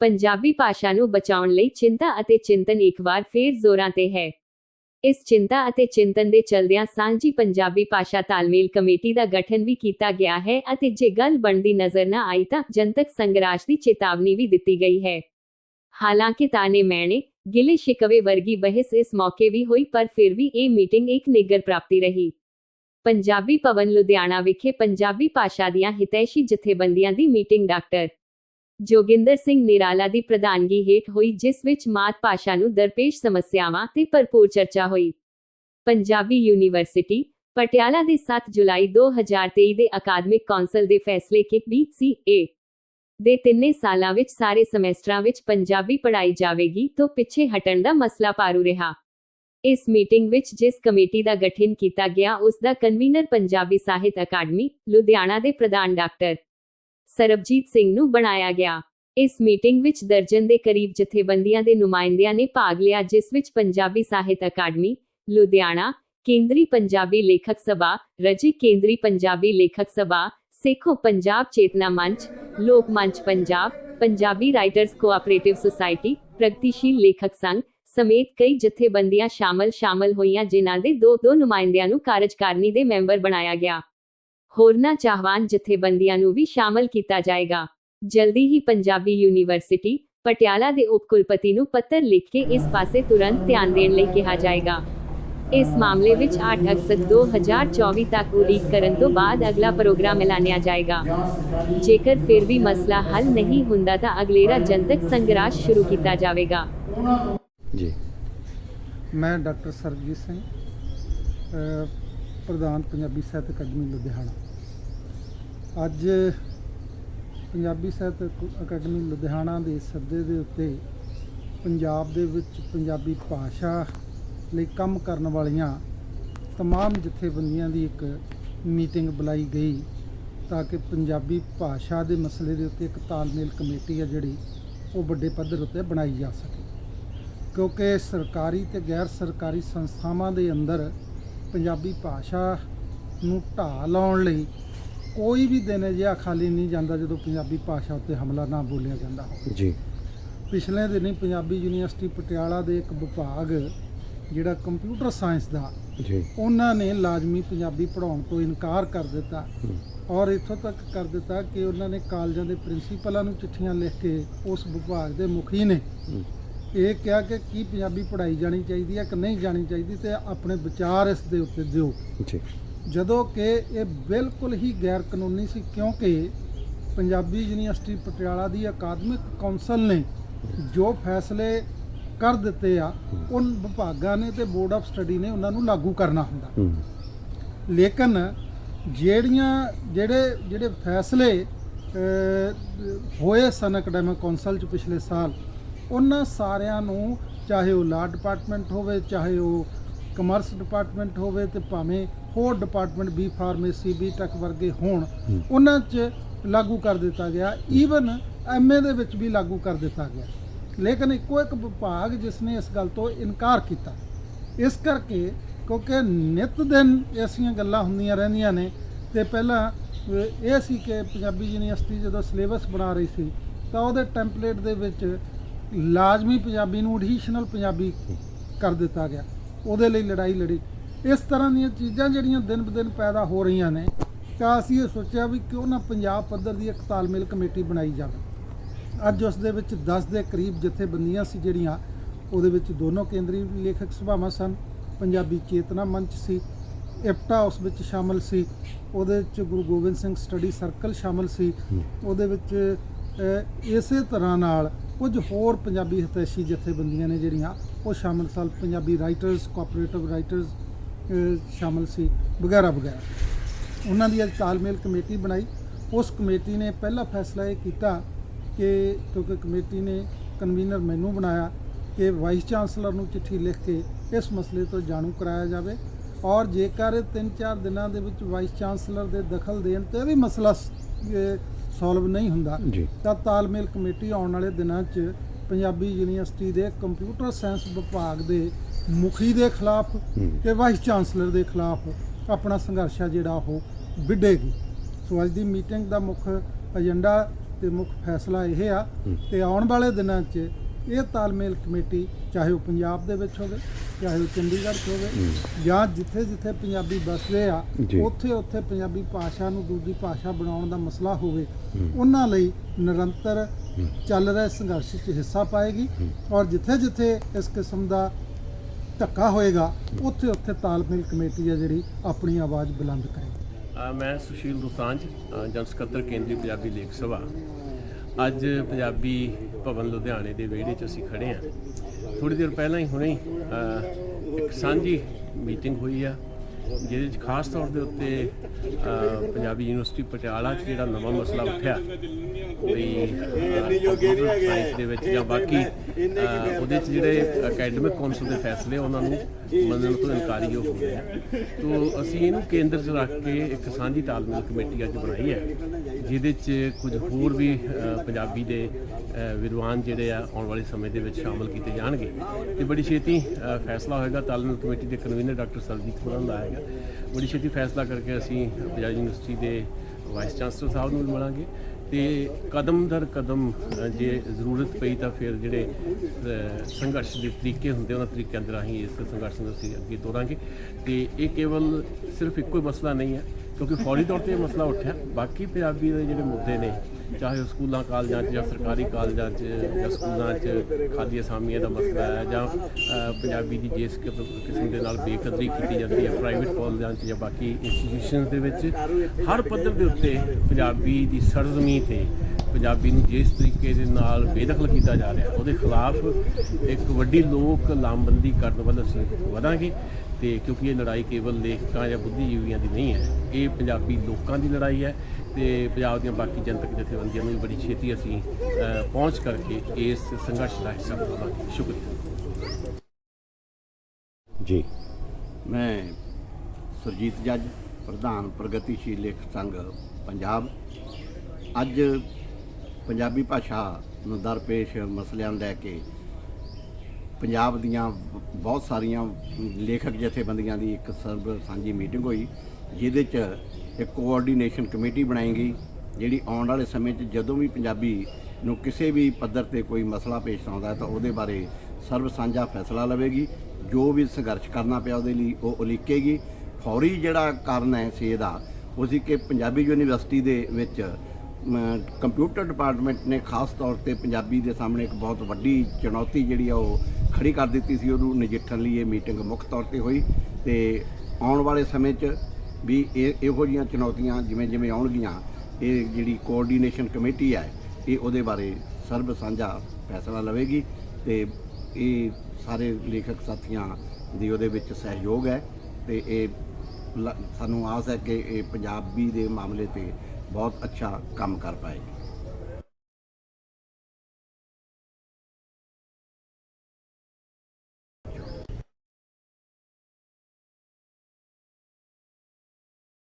ਪੰਜਾਬੀ ਭਾਸ਼ਾ ਨੂੰ ਬਚਾਉਣ ਲਈ ਚਿੰਤਾ ਅਤੇ ਚਿੰਤਨ ਇੱਕ ਵਾਰ ਫੇਰ ਜ਼ੋਰਾਂ ਤੇ ਹੈ। ਇਸ ਚਿੰਤਾ ਅਤੇ ਚਿੰਤਨ ਦੇ ਚਲਦਿਆਂ ਸਾਂਝੀ ਪੰਜਾਬੀ ਭਾਸ਼ਾ ਤਾਲਮੇਲ ਕਮੇਟੀ ਦਾ ਗਠਨ ਵੀ ਕੀਤਾ ਗਿਆ ਹੈ ਅਤੇ ਜੇ ਗੱਲ ਬਣਦੀ ਨਜ਼ਰ ਨਾ ਆਈ ਤਾਂ ਜਨਤਕ ਸੰਘਰਸ਼ ਦੀ ਚੇਤਾਵਨੀ ਵੀ ਦਿੱਤੀ ਗਈ ਹੈ। ਹਾਲਾਂਕਿ ਤਾਨੇ ਮੈਣੇ ਗਿਲੇ ਸ਼ਿਕਵੇ ਵਰਗੀ ਬਹਿਸ ਇਸ ਮੌਕੇ ਵੀ ਹੋਈ, ਪਰ ਫਿਰ ਵੀ ਇਹ ਮੀਟਿੰਗ ਇੱਕ ਨਿੱਗਰ ਪ੍ਰਾਪਤੀ ਰਹੀ। ਪੰਜਾਬੀ ਭਵਨ ਲੁਧਿਆਣਾ ਵਿਖੇ ਪੰਜਾਬੀ ਭਾਸ਼ਾ ਦੀਆਂ ਹਿਤੈਸ਼ੀ ਜਥੇਬੰਦੀਆਂ ਦੀ ਮੀਟਿੰਗ, ਡਾਕਟਰ ਜੋਗਿੰਦਰ ਸਿੰਘ ਨਿਰਾਲਾ ਦੀ ਪ੍ਰਧਾਨਗੀ ਹੇਠ ਹੋਈ, ਜਿਸ ਵਿੱਚ ਮਾਤ ਭਾਸ਼ਾ ਨੂੰ ਦਰਪੇਸ਼ ਸਮੱਸਿਆਵਾਂ ਤੇ ਭਰਪੂਰ ਚਰਚਾ ਹੋਈ। ਪੰਜਾਬੀ ਯੂਨੀਵਰਸਿਟੀ, ਪਟਿਆਲਾ ਦੇ 7 ਜੁਲਾਈ 2023 ਦੇ ਅਕਾਦਮਿਕ ਕੌਂਸਲ ਦੇ ਫੈਸਲੇ ਕਿ BCA ਦੇ ਤਿੰਨੇ ਸਾਲਾਂ ਵਿੱਚ ਸਾਰੇ ਸਮੈਸਟਰਾਂ ਵਿੱਚ ਪੰਜਾਬੀ ਪੜ੍ਹਾਈ ਜਾਵੇਗੀ ਤੋਂ ਪਿੱਛੇ ਹਟਣ ਦਾ ਮਸਲਾ ਪਾਰੂ ਰਿਹਾ। ਇਸ ਮੀਟਿੰਗ ਵਿੱਚ ਜਿਸ ਕਮੇਟੀ ਦਾ ਗਠਨ ਕੀਤਾ ਗਿਆ, ਉਸ ਦਾ ਕਨਵੀਨਰ ਪੰਜਾਬੀ ਸਾਹਿਤ ਅਕਾਦਮੀ, ਲੁਧਿਆਣਾ ਦੇ ਪ੍ਰਧਾਨ ਡਾਕਟਰ ਸਰਬਜੀਤ ਸਿੰਘ ਨੂੰ ਬਣਾਇਆ ਗਿਆ। ਇਸ ਮੀਟਿੰਗ ਵਿੱਚ ਦਰਜਨ ਦੇ ਕਰੀਬ ਜਥੇਬੰਦੀਆਂ ਦੇ ਨੁਮਾਇੰਦਿਆਂ ਨੇ ਭਾਗ ਲਿਆ, ਜਿਸ ਵਿੱਚ ਪੰਜਾਬੀ ਸਾਹਿਤ ਅਕਾਦਮੀ, ਲੁਧਿਆਣਾ ਕੇਂਦਰੀ ਪੰਜਾਬੀ ਲੇਖਕ ਸਭਾ, ਰਜੀ ਕੇਂਦਰੀ ਪੰਜਾਬੀ ਲੇਖਕ ਸਭਾ, Sekhon Punjab Chetna Manch, Lok Manch Punjab, Punjabi Writers Cooperative Society, Pragatisheel Lekhak Sangh ਸਮੇਤ ਕਈ ਜਥੇਬੰਦੀਆਂ ਸ਼ਾਮਲ ਸ਼ਾਮਲ ਹੋਈਆਂ ਜਿਨ੍ਹਾਂ ਦੇ ਦੋ ਦੋ ਨੁਮਾਇੰਦਿਆਂ ਨੂੰ ਕਾਰਜਕਾਰਨੀ ਦੇ ਮੈਂਬਰ ਬਣਾਇਆ ਗਿਆ। ਹੋਰਨਾਂ ਚਾਹਵਾਨ ਜਥੇਬੰਦੀਆਂ ਨੂੰ ਵੀ ਸ਼ਾਮਲ ਕੀਤਾ ਜਾਏਗਾ। ਜਲਦੀ ਹੀ ਪੰਜਾਬੀ ਯੂਨੀਵਰਸਿਟੀ, ਪਟਿਆਲਾ ਦੇ ਉਪ ਕੁਲਪਤੀ ਨੂੰ ਪੱਤਰ ਲਿਖ ਕੇ ਇਸ ਪਾਸੇ ਤੁਰੰਤ ਧਿਆਨ ਦੇਣ ਲਈ ਕਿਹਾ ਜਾਏਗਾ। ਇਸ ਮਾਮਲੇ ਵਿੱਚ 8 ਅਗਸਤ 2024 ਤੱਕ ਉਡੀਕ ਕਰਨ ਤੋਂ ਬਾਅਦ ਅਗਲਾ ਪ੍ਰੋਗਰਾਮ ਐਲਾਨਿਆ ਜਾਏਗਾ। ਜੇਕਰ ਫਿਰ ਵੀ ਮਸਲਾ ਹੱਲ ਨਹੀਂ ਹੁੰਦਾ ਤਾਂ ਅਗਲੇਰਾ ਜਨਤਕ ਸੰਘਰਸ਼ ਸ਼ੁਰੂ ਕੀਤਾ ਜਾਵੇਗਾ। ਜੀ। ਮੈਂ ਡਾਕਟਰ ਸਰਬਜੀਤ ਸਿੰਘ ਪ੍ਰਧਾਨ ਪੰਜਾਬੀ ਸਾਹਿਤ ਅਕਾਦਮੀ ਲੁਧਿਆਣਾ। ਅੱਜ ਪੰਜਾਬੀ ਸਾਹਿਤ ਅਕ- ਅਕਾਦਮੀ ਲੁਧਿਆਣਾ ਦੇ ਸੱਦੇ ਦੇ ਉੱਤੇ ਪੰਜਾਬ ਦੇ ਵਿੱਚ ਪੰਜਾਬੀ ਭਾਸ਼ਾ ਲਈ ਕੰਮ ਕਰਨ ਵਾਲੀਆਂ तमाम ਜਥੇਬੰਦੀਆਂ ਦੀ ਇੱਕ ਮੀਟਿੰਗ ਬੁਲਾਈ ਗਈ ਤਾਂ ਕਿ ਪੰਜਾਬੀ ਭਾਸ਼ਾ ਦੇ ਮਸਲੇ ਦੇ ਉੱਤੇ ਇੱਕ ਤਾਲਮੇਲ ਕਮੇਟੀ ਆ ਜਿਹੜੀ ਉਹ ਵੱਡੇ ਪੱਧਰ ਉੱਤੇ ਬਣਾਈ ਜਾ ਸਕੇ ਕਿਉਂਕਿ ਸਰਕਾਰੀ ਤੇ ਗੈਰ ਸਰਕਾਰੀ ਸੰਸਥਾਵਾਂ ਦੇ ਅੰਦਰ ਪੰਜਾਬੀ ਭਾਸ਼ਾ ਨੂੰ ਢਾਹ ਲਾਉਣ ਲਈ ਕੋਈ ਵੀ ਦਿਨ ਅਜਿਹਾ ਖਾਲੀ ਨਹੀਂ ਜਾਂਦਾ ਜਦੋਂ ਪੰਜਾਬੀ ਭਾਸ਼ਾ ਉੱਤੇ ਹਮਲਾ ਨਾ ਬੋਲਿਆ ਜਾਂਦਾ ਹੋਵੇ ਜੀ ਪਿਛਲੇ ਦਿਨੀ ਪੰਜਾਬੀ ਯੂਨੀਵਰਸਿਟੀ ਪਟਿਆਲਾ ਦੇ ਇੱਕ ਵਿਭਾਗ ਜਿਹੜਾ ਕੰਪਿਊਟਰ ਸਾਇੰਸ ਦਾ ਜੀ। ਉਹਨਾਂ ਨੇ ਲਾਜ਼ਮੀ ਪੰਜਾਬੀ ਪੜ੍ਹਾਉਣ ਤੋਂ ਇਨਕਾਰ ਕਰ ਦਿੱਤਾ। ਔਰ ਇੱਥੋਂ ਤੱਕ ਕਰ ਦਿੱਤਾ ਕਿ ਉਹਨਾਂ ਨੇ ਕਾਲਜਾਂ ਦੇ ਪ੍ਰਿੰਸੀਪਲਾਂ ਨੂੰ ਚਿੱਠੀਆਂ ਲਿਖ ਕੇ ਉਸ ਵਿਭਾਗ ਦੇ ਮੁਖੀ ਨੇ। ਇਹ ਕਿਹਾ ਕਿ ਕੀ ਪੰਜਾਬੀ ਪੜ੍ਹਾਈ ਜਾਣੀ ਚਾਹੀਦੀ ਹੈ ਕਿ ਨਹੀਂ ਜਾਣੀ ਚਾਹੀਦੀ ਤੇ ਆਪਣੇ ਵਿਚਾਰ ਇਸ ਦੇ ਉੱਤੇ ਦਿਓ। ਜੀ। ਜਦੋਂ ਕਿ ਇਹ ਬਿਲਕੁਲ ਹੀ ਗੈਰ ਕਾਨੂੰਨੀ ਸੀ ਕਿਉਂਕਿ ਪੰਜਾਬੀ ਯੂਨੀਵਰਸਿਟੀ ਪਟਿਆਲਾ ਦੀ ਅਕਾਦਮਿਕ ਕੌਂਸਲ ਨੇ ਜੋ ਫੈਸਲੇ ਕਰ ਦਿੱਤੇ ਆ ਉਨ ਵਿਭਾਗਾਂ ਨੇ ਤੇ ਬੋਰਡ ਆਫ ਸਟੱਡੀ ਨੇ ਉਹਨਾਂ ਨੂੰ ਲਾਗੂ ਕਰਨਾ ਹੁੰਦਾ। ਲੇਕਿਨ ਜਿਹੜੀਆਂ ਜਿਹੜੇ ਜਿਹੜੇ ਫੈਸਲੇ ਹੋਏ ਸਨ ਅਕੈਡਮਿਕ ਕੌਂਸਲ ਚ ਪਿਛਲੇ ਸਾਲ ਉਹਨਾਂ ਸਾਰਿਆਂ ਨੂੰ ਚਾਹੇ ਉਹ ਲਾ ਡਿਪਾਰਟਮੈਂਟ ਹੋਵੇ ਚਾਹੇ ਉਹ ਕਮਰਸ ਡਿਪਾਰਟਮੈਂਟ ਹੋਵੇ ਤੇ ਭਾਵੇਂ ਹੋਰ department B pharmacy B tech ਵਰਗੇ ਹੋਣ। ਉਹਨਾਂ 'ਚ ਲਾਗੂ ਕਰ ਦਿੱਤਾ ਗਿਆ। ਈਵਨ ਐਮਏ ਦੇ ਵਿੱਚ ਵੀ ਲਾਗੂ ਕਰ ਦਿੱਤਾ ਗਿਆ। ਲੇਕਿਨ ਇੱਕੋ ਇੱਕ ਵਿਭਾਗ ਜਿਸ ਨੇ ਇਸ ਗੱਲ ਤੋਂ ਇਨਕਾਰ ਕੀਤਾ। ਇਸ ਕਰਕੇ ਕਿਉਂਕਿ ਨਿਤ ਦਿਨ ਐਸੀਆਂ ਗੱਲਾਂ ਹੁੰਦੀਆਂ ਰਹਿੰਦੀਆਂ ਨੇ ਤੇ ਪਹਿਲਾਂ ਇਹ ਸੀ ਕਿ ਪੰਜਾਬੀ ਯੂਨੀਵਰਸਿਟੀ ਜਦੋਂ ਸਿਲੇਬਸ ਬਣਾ ਰਹੀ ਸੀ ਤਾਂ ਉਹਦੇ ਟੈਂਪਲੇਟ ਦੇ ਵਿੱਚ ਲਾਜ਼ਮੀ ਪੰਜਾਬੀ ਨੂੰ ਐਡੀਸ਼ਨਲ ਪੰਜਾਬੀ ਕਰ ਦਿੱਤਾ ਗਿਆ। ਉਹਦੇ ਲਈ ਲੜਾਈ ਲੜੀ। ਇਸ ਤਰ੍ਹਾਂ ਦੀਆਂ ਚੀਜ਼ਾਂ ਜਿਹੜੀਆਂ ਦਿਨ ਬ ਦਿਨ ਪੈਦਾ ਹੋ ਰਹੀਆਂ ਨੇ, ਤਾਂ ਅਸੀਂ ਇਹ ਸੋਚਿਆ ਵੀ ਕਿਉਂ ਨਾ ਪੰਜਾਬ ਪੱਧਰ ਦੀ ਇੱਕ ਤਾਲਮੇਲ ਕਮੇਟੀ ਬਣਾਈ ਜਾਵੇ। ਅੱਜ ਉਸ ਦੇ ਵਿੱਚ 10 ਦੇ ਕਰੀਬ ਜਥੇਬੰਦੀਆਂ ਸੀ ਜਿਹੜੀਆਂ ਉਹਦੇ ਵਿੱਚ ਦੋਨੋਂ ਕੇਂਦਰੀ ਲੇਖਕ ਸਭਾਵਾਂ ਸਨ। ਪੰਜਾਬੀ ਚੇਤਨਾ ਮੰਚ ਸੀ ਇਪਟਾ ਉਸ ਵਿੱਚ ਸ਼ਾਮਲ ਸੀ, ਉਹਦੇ ਵਿੱਚ ਗੁਰੂ ਗੋਬਿੰਦ ਸਿੰਘ ਸਟੱਡੀ ਸਰਕਲ ਸ਼ਾਮਲ ਸੀ। ਉਹਦੇ ਵਿੱਚ ਇਸੇ ਤਰ੍ਹਾਂ ਨਾਲ ਕੁਝ ਹੋਰ ਪੰਜਾਬੀ ਹਿਤੈਸ਼ੀ ਜਥੇਬੰਦੀਆਂ ਨੇ ਜਿਹੜੀਆਂ ਉਹ ਸ਼ਾਮਲ ਸਨ। ਪੰਜਾਬੀ ਰਾਈਟਰਸ ਕੋਆਪਰੇਟਿਵ ਰਾਈਟਰਸ ਸ਼ਾਮਲ ਸੀ, ਵਗੈਰਾ ਵਗੈਰਾ। ਉਹਨਾਂ ਦੀ ਅੱਜ ਤਾਲਮੇਲ ਕਮੇਟੀ ਬਣਾਈ। ਉਸ ਕਮੇਟੀ ਨੇ ਪਹਿਲਾ ਫੈਸਲਾ ਇਹ ਕੀਤਾ ਕਿ ਕਿਉਂਕਿ ਕਮੇਟੀ ਨੇ ਕਨਵੀਨਰ ਮੈਨੂੰ ਬਣਾਇਆ ਕਿ ਵਾਈਸ ਚਾਂਸਲਰ ਨੂੰ ਚਿੱਠੀ ਲਿਖ ਕੇ ਇਸ ਮਸਲੇ ਤੋਂ ਜਾਣੂ ਕਰਾਇਆ ਜਾਵੇ ਔਰ ਜੇਕਰ 3-4 ਦਿਨਾਂ ਦੇ ਵਿੱਚ ਵਾਈਸ ਚਾਂਸਲਰ ਦੇ ਦਖਲ ਦੇਣ ਤੇ ਵੀ ਮਸਲਾ ਸੋਲਵ ਨਹੀਂ ਹੁੰਦਾ ਤਾਂ ਤਾਲਮੇਲ ਕਮੇਟੀ ਆਉਣ ਵਾਲੇ ਦਿਨਾਂ 'ਚ ਪੰਜਾਬੀ ਯੂਨੀਵਰਸਿਟੀ ਦੇ ਕੰਪਿਊਟਰ ਸਾਇੰਸ ਵਿਭਾਗ ਦੇ ਮੁਖੀ ਦੇ ਖਿਲਾਫ ਤੇ ਵਾਈਸ ਚਾਂਸਲਰ ਦੇ ਖਿਲਾਫ ਆਪਣਾ ਸੰਘਰਸ਼ ਜਿਹੜਾ ਉਹ ਵਿੱਢੇਗੀ। ਸੋ ਅੱਜ ਦੀ ਮੀਟਿੰਗ ਦਾ ਮੁੱਖ ਏਜੰਡਾ ਤੇ ਮੁੱਖ ਫੈਸਲਾ ਇਹ ਆ ਤੇ ਆਉਣ ਵਾਲੇ ਦਿਨਾਂ 'ਚ ਇਹ ਤਾਲਮੇਲ ਕਮੇਟੀ ਚਾਹੇ ਉਹ ਪੰਜਾਬ ਦੇ ਵਿੱਚ ਹੋਵੇ ਚਾਹੇ ਉਹ ਚੰਡੀਗੜ੍ਹ 'ਚ ਹੋਵੇ ਜਾਂ ਜਿੱਥੇ ਜਿੱਥੇ ਪੰਜਾਬੀ ਵੱਸਦੇ ਆ ਜੀ। ਉੱਥੇ ਉੱਥੇ ਪੰਜਾਬੀ ਭਾਸ਼ਾ ਨੂੰ ਦੂਜੀ ਭਾਸ਼ਾ ਬਣਾਉਣ ਦਾ ਮਸਲਾ ਹੋਵੇ ਉਹਨਾਂ ਲਈ ਨਿਰੰਤਰ ਚੱਲ ਰਹੇ ਸੰਘਰਸ਼ 'ਚ ਹਿੱਸਾ ਪਾਏਗੀ ਔਰ ਜਿੱਥੇ ਜਿੱਥੇ ਇਸ ਕਿਸਮ ਦਾ ਧੱਕਾ ਹੋਏਗਾ ਉੱਥੇ ਉੱਥੇ ਤਾਲਮੇਲ ਕਮੇਟੀ ਆ ਜਿਹੜੀ ਆਪਣੀ ਆਵਾਜ਼ ਬੁਲੰਦ ਕਰੇਗੀ ਅ, ਮੈਂ ਸੁਸ਼ੀਲ ਦੁਸਾਂਝ ਜਨ ਸਕੱਤਰ ਕੇਂਦਰੀ ਪੰਜਾਬੀ ਲੇਖ ਸਭਾ। ਅੱਜ ਪੰਜਾਬੀ ਭਵਨ ਲੁਧਿਆਣੇ ਦੇ ਵਿਹੜੇ 'ਚ ਅਸੀਂ ਖੜੇ ਹਾਂ। ਥੋੜੀ ਦੇਰ ਪਹਿਲਾਂ ਹੀ ਹੁਣੇ ਇੱਕ ਸਾਂਝੀ ਮੀਟਿੰਗ ਹੋਈ ਆ। ਜਿਹਦੇ 'ਚ ਖਾਸ ਤੌਰ ਦੇ ਉੱਤੇ ਪੰਜਾਬੀ ਯੂਨੀਵਰਸਿਟੀ ਪਟਿਆਲਾ 'ਚ ਜਿਹੜਾ ਨਵਾਂ ਮਸਲਾ ਉੱਠਿਆ ਸਾਇੰਸ ਦੇ ਵਿੱਚ ਜਾਂ ਬਾਕੀ ਉਹਦੇ 'ਚ ਜਿਹੜੇ ਅਕੈਡਮਿਕ ਕੌਂਸਲ ਦੇ ਫੈਸਲੇ ਉਹਨਾਂ ਨੂੰ ਮੰਨਣ ਤੋਂ ਇਨਕਾਰੀ ਹੋ ਗਏ ਆ। ਤੋ ਅਸੀਂ ਇਹਨੂੰ ਕੇਂਦਰ 'ਚ ਰੱਖ ਕੇ ਇੱਕ ਸਾਂਝੀ ਤਾਲਮੇਲ ਕਮੇਟੀ ਅੱਜ ਬਣਾਈ ਹੈ ਜਿਹਦੇ 'ਚ ਕੁਝ ਹੋਰ ਵੀ ਪੰਜਾਬੀ ਦੇ ਵਿਦਵਾਨ ਜਿਹੜੇ ਆ ਆਉਣ ਵਾਲੇ ਸਮੇਂ ਦੇ ਵਿੱਚ ਸ਼ਾਮਲ ਕੀਤੇ ਜਾਣਗੇ। ਤੇ ਬੜੀ ਛੇਤੀ ਫੈਸਲਾ ਹੋਏਗਾ। ਤਾਲਮੇਲ ਕਮੇਟੀ ਦੇ ਕਨਵੀਨਰ ਡਾਕਟਰ ਸਰਜੀਤ ਖੁਰਾਨ ਦਾ ਆਏਗਾ। ਬੜੀ ਛੇਤੀ ਫੈਸਲਾ ਕਰਕੇ ਅਸੀਂ ਪੰਜਾਬ ਯੂਨੀਵਰਸਿਟੀ ਦੇ ਵਾਈਸ ਚਾਂਸਲਰ ਸਾਹਿਬ ਨੂੰ ਵੀ ਮਿਲਾਂਗੇ ਤੇ ਕਦਮ ਦਰ ਕਦਮ ਜੇ ਜ਼ਰੂਰਤ ਪਈ ਤਾਂ ਫਿਰ ਜਿਹੜੇ ਸੰਘਰਸ਼ ਦੇ ਤਰੀਕੇ ਹੁੰਦੇ ਉਹਨਾਂ ਤਰੀਕਿਆਂ ਦੇ ਰਾਹੀਂ ਇਸ ਸੰਘਰਸ਼ ਨੂੰ ਅਸੀਂ ਅੱਗੇ ਤੋਰਾਂਗੇ। ਤੇ ਇਹ ਕੇਵਲ ਸਿਰਫ ਇੱਕੋ ਹੀ ਮਸਲਾ ਨਹੀਂ ਹੈ, ਕਿਉਂਕਿ ਫੌਰੀ ਤੌਰ ਤੇ ਇਹ ਮਸਲਾ ਉੱਠਿਆ। ਬਾਕੀ ਪੰਜਾਬੀ ਦੇ ਜਿਹੜੇ ਮੁੱਦੇ ਨੇ ਚਾਹੇ ਉਹ ਸਕੂਲਾਂ, ਕਾਲਜਾਂ 'ਚ ਜਾਂ ਸਰਕਾਰੀ ਕਾਲਜਾਂ 'ਚ ਜਾਂ ਸਕੂਲਾਂ ਚ ਖਾਦੀ ਅਸਾਮੀਆਂ ਦਾ ਮਸਲਾ ਹੈ ਜਾਂ ਪੰਜਾਬੀ ਦੀ ਜਿਸ ਕਿਸਮ ਦੇ ਨਾਲ ਬੇਕਦਰੀ ਕੀਤੀ ਜਾਂਦੀ ਹੈ ਪ੍ਰਾਈਵੇਟ ਕਾਲਜਾਂ 'ਚ ਜਾਂ ਬਾਕੀ ਇੰਸਟੀਟਿਊਸ਼ਨਸ ਦੇ ਵਿੱਚ, ਹਰ ਪੱਧਰ ਦੇ ਉੱਤੇ ਪੰਜਾਬੀ ਦੀ ਸਰਜ਼ਮੀ ਤੇ ਪੰਜਾਬੀ ਨੂੰ ਜਿਸ ਤਰੀਕੇ ਦੇ ਨਾਲ ਬੇਦਖਲ ਕੀਤਾ ਜਾ ਰਿਹਾ, ਉਹਦੇ ਖਿਲਾਫ ਇੱਕ ਵੱਡੀ ਲੋਕ ਲਾਮਬੰਦੀ ਕਰਨ ਵੱਲ ਅਸੀਂ ਵਧਾਂਗੇ ਤੇ ਕਿਉਂਕਿ ਇਹ ਲੜਾਈ ਕੇਵਲ ਲੇਖਕਾਂ ਜਾਂ ਬੁੱਧੀਜੀਵੀਆਂ ਦੀ ਨਹੀਂ ਹੈ, ਇਹ ਪੰਜਾਬੀ ਲੋਕਾਂ ਦੀ ਲੜਾਈ ਹੈ ਤੇ ਪੰਜਾਬ ਦੀਆਂ ਬਾਕੀ ਜਨਤਕ ਜਥੇਬੰਦੀਆਂ ਨੂੰ ਵੀ ਬੜੀ ਛੇਤੀ ਅਸੀਂ ਪਹੁੰਚ ਕਰਕੇ ਇਸ ਸੰਘਰਸ਼ ਦਾ ਹਿੱਸਾ ਬਣਾਵਾਂਗੇ। ਸ਼ੁਕਰੀਆ। ਜੀ। ਮੈਂ ਸੁਰਜੀਤ ਜੱਜ ਪ੍ਰਧਾਨ ਪ੍ਰਗਤੀਸ਼ੀਲ ਲੇਖ ਸੰਘ ਪੰਜਾਬ। ਅੱਜ ਪੰਜਾਬੀ ਭਾਸ਼ਾ ਨੂੰ ਦਰਪੇਸ਼ ਮਸਲਿਆਂ ਨੂੰ ਲੈ ਕੇ ਪੰਜਾਬ ਦੀਆਂ ਬਹੁਤ ਸਾਰੀਆਂ ਲੇਖਕ ਜਥੇਬੰਦੀਆਂ ਦੀ ਇੱਕ ਸਰਬ ਸਾਂਝੀ ਮੀਟਿੰਗ ਹੋਈ ਜਿਹਦੇ 'ਚ ਇੱਕ ਕੋਆਰਡੀਨੇਸ਼ਨ ਕਮੇਟੀ ਬਣਾਈ ਗਈ ਜਿਹੜੀ ਆਉਣ ਵਾਲੇ ਸਮੇਂ 'ਚ ਜਦੋਂ ਵੀ ਪੰਜਾਬੀ ਨੂੰ ਕਿਸੇ ਵੀ ਪੱਧਰ ਤੇ ਕੋਈ ਮਸਲਾ ਪੇਸ਼ ਆਉਂਦਾ ਤਾਂ ਉਹਦੇ ਬਾਰੇ ਸਰਵ ਸਾਂਝਾ ਫੈਸਲਾ ਲਵੇਗੀ। ਜੋ ਵੀ ਸੰਘਰਸ਼ ਕਰਨਾ ਪਿਆ ਉਹਦੇ ਲਈ ਉਹ ਉਲੀਕੇਗੀ। ਫੌਰੀ ਜਿਹੜਾ ਕਾਰਨ ਹੈ ਸੇ ਦਾ ਉਹ ਸੀ ਕਿ ਪੰਜਾਬੀ ਯੂਨੀਵਰਸਿਟੀ ਦੇ ਵਿੱਚ ਕੰਪਿਊਟਰ ਡਿਪਾਰਟਮੈਂਟ ਨੇ ਖਾਸ ਤੌਰ ਤੇ ਪੰਜਾਬੀ ਦੇ ਸਾਹਮਣੇ ਇੱਕ ਬਹੁਤ ਵੱਡੀ ਚੁਣੌਤੀ ਜਿਹੜੀ ਆ ਉਹ ਖੜੀ ਕਰ ਦਿੱਤੀ ਸੀ। ਉਹਨੂੰ ਨਜਿੱਠਣ ਲਈ ਇਹ ਮੀਟਿੰਗ ਮੁੱਖ ਤੌਰ ਤੇ ਹੋਈ ਤੇ ਆਉਣ ਵਾਲੇ ਸਮੇਂ 'ਚ ਵੀ ਇਹ ਇਹੋ ਜਿਹੀਆਂ ਚੁਣੌਤੀਆਂ ਜਿਵੇਂ ਜਿਵੇਂ ਆਉਣਗੀਆਂ, ਇਹ ਜਿਹੜੀ ਕੋਆਰਡੀਨੇਸ਼ਨ ਕਮੇਟੀ ਹੈ, ਇਹ ਉਹਦੇ ਬਾਰੇ ਸਰਬ ਸਾਂਝਾ ਫੈਸਲਾ ਲਵੇਗੀ ਤੇ ਇਹ ਸਾਰੇ ਲੇਖਕ ਸਾਥੀਆਂ ਦੀ ਉਹਦੇ ਵਿੱਚ ਸਹਿਯੋਗ ਹੈ ਤੇ ਇਹ ਲ- ਸਾਨੂੰ ਆਸ ਹੈ ਕਿ ਇਹ ਪੰਜਾਬੀ ਦੇ ਮਾਮਲੇ ਤੇ ਬਹੁਤ ਅੱਛਾ ਕੰਮ ਕਰ ਪਾਏਗੀ।